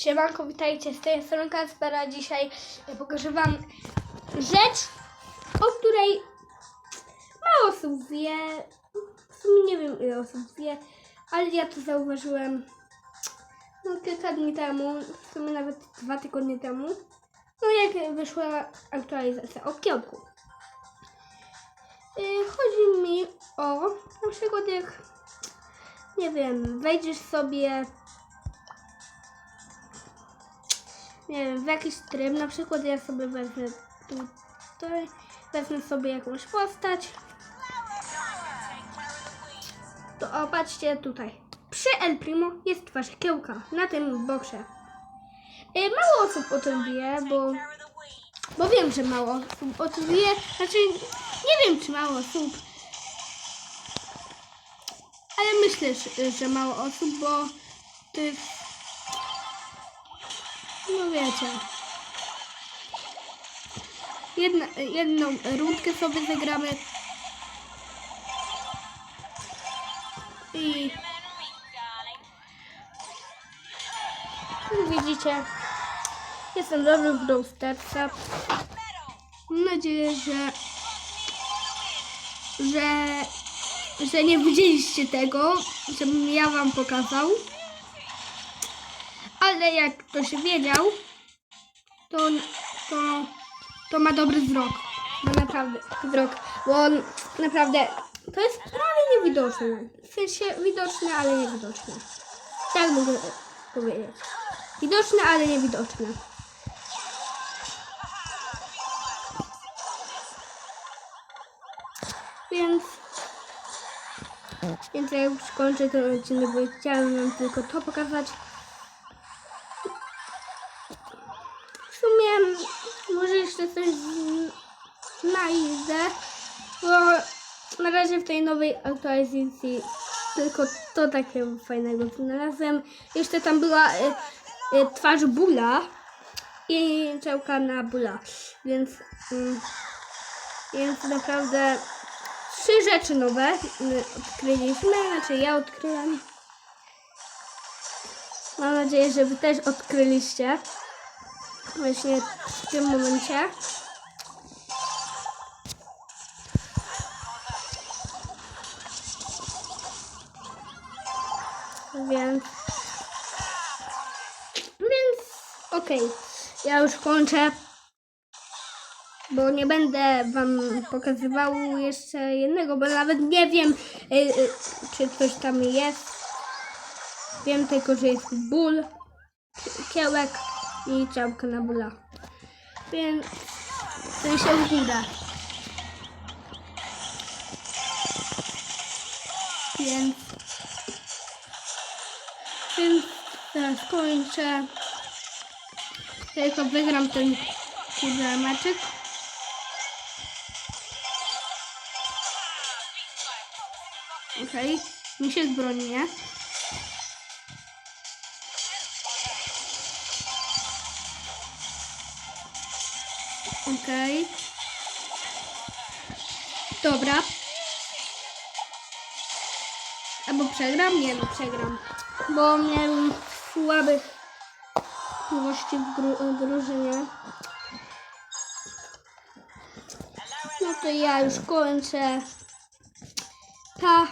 Siemanko, witajcie, z tej strony Kaspera. Dzisiaj pokażę Wam rzecz, o której mało osób wie. W sumie nie wiem ile osób wie, ale ja to zauważyłem no, kilka dni temu, w sumie nawet dwa tygodnie temu. No jak wyszła aktualizacja o kiełku. Yy, Chodzi mi o na przykład jak nie wiem, wejdziesz sobie nie wiem, w jakiś tryb, na przykład ja sobie wezmę tutaj, wezmę sobie jakąś postać. To o, patrzcie tutaj. Przy El Primo jest kiełka na tym boksie. E, mało osób o tym wie, bo, bo wiem, że mało osób o tym wie. Znaczy, nie wiem, czy mało osób, ale myślę, że mało osób, bo to jest no wiecie. Jedna, jedną rundkę sobie zagramy. I widzicie, jestem dobrym w Brawl Starsa. Mam nadzieję, że, że, że nie widzieliście tego, żebym ja wam pokazał. Ale jak ktoś wiedział, to, to, to ma dobry wzrok. No naprawdę, wzrok. Bo on naprawdę, to jest prawie niewidoczne. W sensie widoczne, ale niewidoczne. Tak mogę powiedzieć. Widoczne, ale niewidoczne. Więc więc ja już kończę ten odcinek, bo chciałem wam tylko to pokazać. W sumie może jeszcze coś znajdę, bo na razie w tej nowej aktualizacji tylko to takiego fajnego znalazłem. Jeszcze tam była e, e, twarz Bula i działka na Bula, więc, mm, więc naprawdę trzy rzeczy nowe y, odkryliśmy, znaczy ja odkryłem. Mam nadzieję, że wy też odkryliście właśnie w tym momencie. Więc. Więc okej. Ja już kończę. Bo nie będę wam pokazywał jeszcze jednego, bo nawet nie wiem, y, y, czy coś tam jest. Wiem tylko, że jest ból, kiełek i czapka na bóla. Więc to się uda. Więc, więc teraz kończę. Tylko wygram ten kurde meczek. Okej, mi się zbroni, nie? Okej. Dobra. Albo przegram? Nie, no przegram. Bo miałem słabych gości w gru- drużynie. No to ja już kończę. Pa.